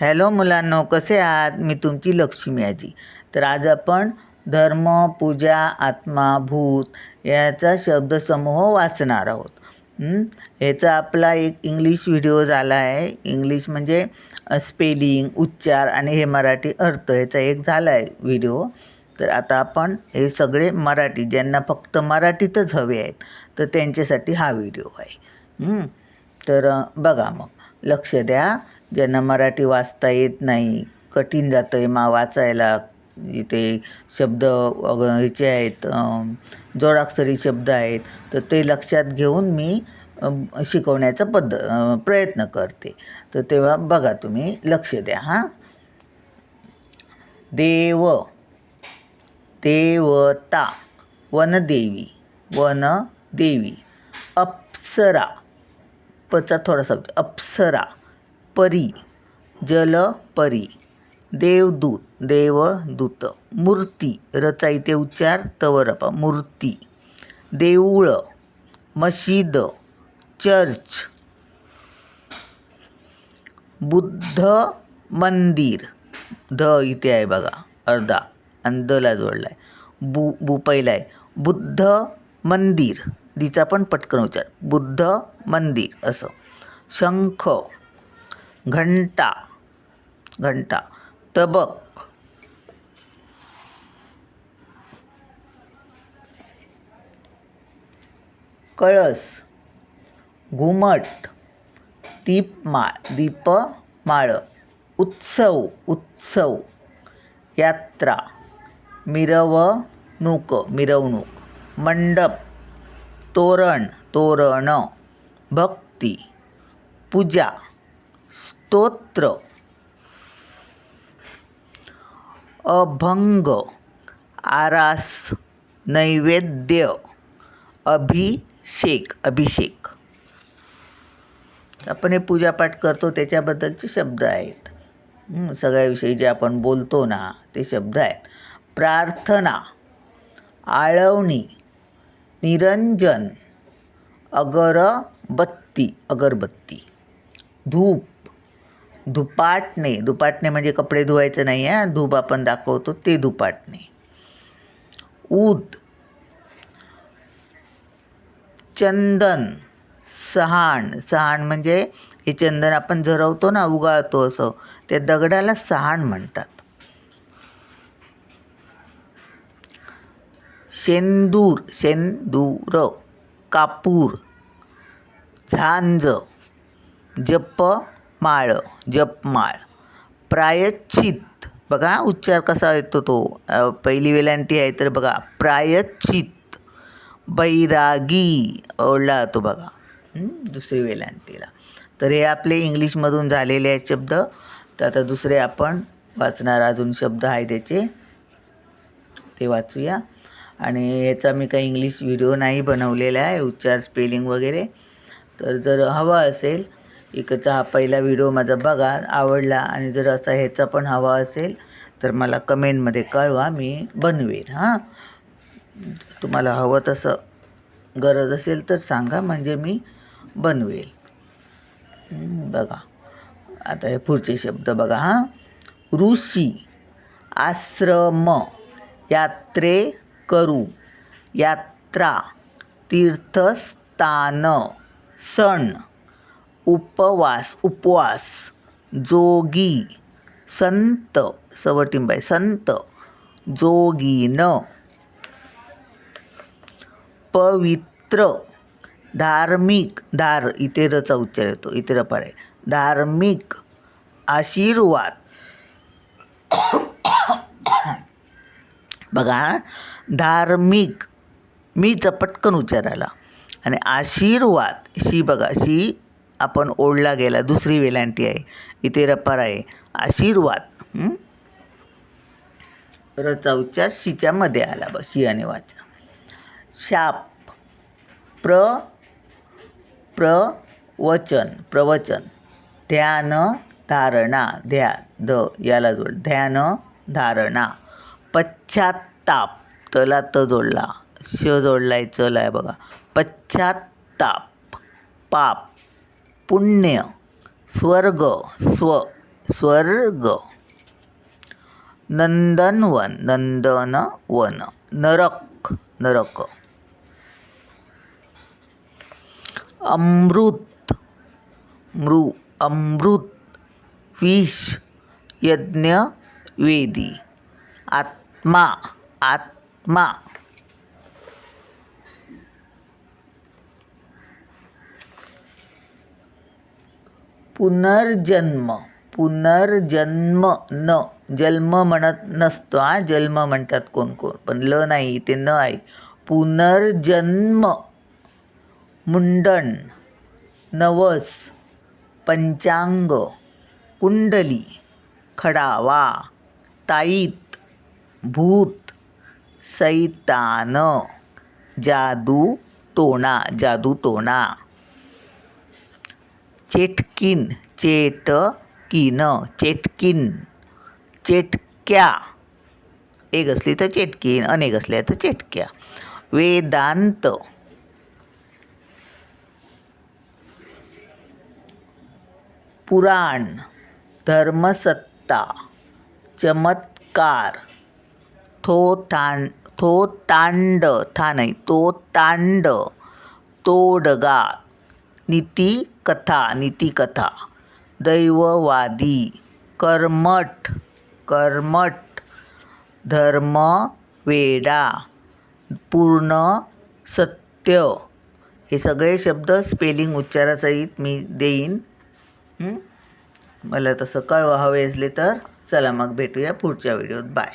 Hello मुलांनो कसे आहात? मी तुमची लक्ष्मी आजी. तर आज आपण धर्म पूजा आत्मा भूत याचा शब्दसमूह वाचणार आहोत. ह्याचा आपला एक इंग्लिश व्हिडिओ झाला आहे. इंग्लिश म्हणजे स्पेलिंग उच्चार आणि हे मराठी अर्थ याचा एक झाला आहे व्हिडिओ तर आता आपण हे सगळे मराठी ज्यांना फक्त मराठीतच हवे आहेत तर त्यांच्यासाठी हा व्हिडिओ आहे. तर बघा मग. लक्ष द्या. ज्यांना मराठी वाचता येत नाही कठीण जातं आहे मा वाचायला. इथे शब्द अग ह्याचे आहेत जोडाक्षरी शब्द आहेत. तर ते लक्षात घेऊन मी शिकवण्याचा पद्ध प्रयत्न करते. तर तेव्हा बघा तुम्ही लक्ष द्या हां. देव देवता वनदेवी वनदेवी अप्सरा. पचा थोडासा अप्सरा. परी जलपरी देवदूत देवदूत मूर्ती रचा इथे उच्चार तवरपा मूर्ती देऊळ मशीद चर्च बुद्ध मंदिर ध इथे आहे बघा अर्धा आणि दला जोडला आहे बु बु पहिला आहे. बुद्ध मंदिर तिचा पण पटकन उच्चार. बुद्ध मंदिर असं. शंख घंटा घंटा तबक. कळस घुमट दीपमाळ दीपमाळ उत्सव उत्सव. यात्रा मिरवणूक मिरवणूक. मंडप तोरण तोरण. भक्ती पूजा. स्तोत्र. अभंग आरास नैवेद्य अभिषेक अभिषेक. आपण हे पूजापाठ करतो त्याच्याबद्दलचे शब्द आहेत. सगळ्याविषयी जे आपण बोलतो ना ते शब्द आहेत. प्रार्थना आळवणी निरंजन अगरबत्ती अगरबत्ती. धूप धुपाटणे धुपाटणे म्हणजे कपडे धुवायचं नाही आहे धूप आपण दाखवतो ते धुपाटणे ऊद. चंदन. सहाण. सहाण म्हणजे हे चंदन आपण झरवतो ना उगाळतो असं ते दगडाला सहाण म्हणतात. शेंदूर. शेंदूर. कापूर. झांज. माळ जपमाळ प्रायश्चित. बघा उच्चार कसा येतो तो. पहिली वेलांटी आहे तर बघा प्रायश्चित. बैरागी ओढला तो बघा. दुसरी वेलांटीला. तर हे आपले इंग्लिशमधून झालेले आहेत शब्द. तर आता दुसरे आपण वाचणार अजून शब्द आहे त्याचे. ते वाचूया. आणि याचा मी काही इंग्लिश व्हिडिओ नाही बनवलेला आहे उच्चार स्पेलिंग वगैरे. तर जर हवा असेल इकडचा हा पहिला व्हिडिओ माझा बघा आवडला आणि जर असा ह्याचा पण हवा असेल तर मला कमेंटमध्ये कळवा मी बनवेन हां. तुम्हाला हवं तसं गरज असेल तर सांगा म्हणजे मी बनवेल. बघा. आता हे पुढचे शब्द बघा हां. ऋषी आश्रम यात्रे करू यात्रा तीर्थस्थान सण. उपवास उपवास. जोगी. संत. सवटिंबाई संत. जोगीन. पवित्र. धार्मिक. धार इतेरचा उच्चार येतो इतर पर आहे. धार्मिक. आशीर्वाद. बघा धार्मिक. मी पटकन उच्चार आला आणि आशीर्वाद शी बघा शी आपण ओढला गेला दुसरी वेलांटी आहे. इथे रपार आहे. आशीर्वाद. हं? रचा उच्चार शीच्या मध्ये आला बस शी आणि वाचा. शाप. प्र प्रवचन प्रवचन. ध्यान धारणा. ध्या ध याला जोड. ध्यान धारणा. पश्चात्ताप. तला त जोडला. श जोडलाय चल आहे बघा. पश्चात्ताप. पाप. पुण्य स्वर्ग स्व स्वर्ग. नंदनवन नंदनवन नरक नरक. अमृत मृ अमृत विष यज्ञ वेदी. आत्मा आत्मा. पुनर्जन्म पुनर्जन्म न. जन्म म्हणत नसतो हा जन्म म्हणतात कोण कोण. पण ल नाही ते न आहे. पुनर्जन्म मुंडन नवस पंचांग कुंडली खडावा ताईत भूत सैतान जादू टोणा जादू टोणा. चेटकिन चेटकिन चेटकिन चेटक्या. एक असली तर चेटकीन अनेक असल्या तर चेटक्या. वेदांत. पुराण धर्मसत्ता चमत्कार थोतांड थोतांड था नाही तो तांड तोडगा नीतिकथा नीतिकथा. दैववादी कर्मठ कर्मठ. धर्म वेडा पूर्ण सत्य. हे सगळे शब्द स्पेलिंग उच्चारासहित मी देईन. मला तसं कळवा हवे असले तर चला मग भेटूया पुढच्या व्हिडिओत. बाय.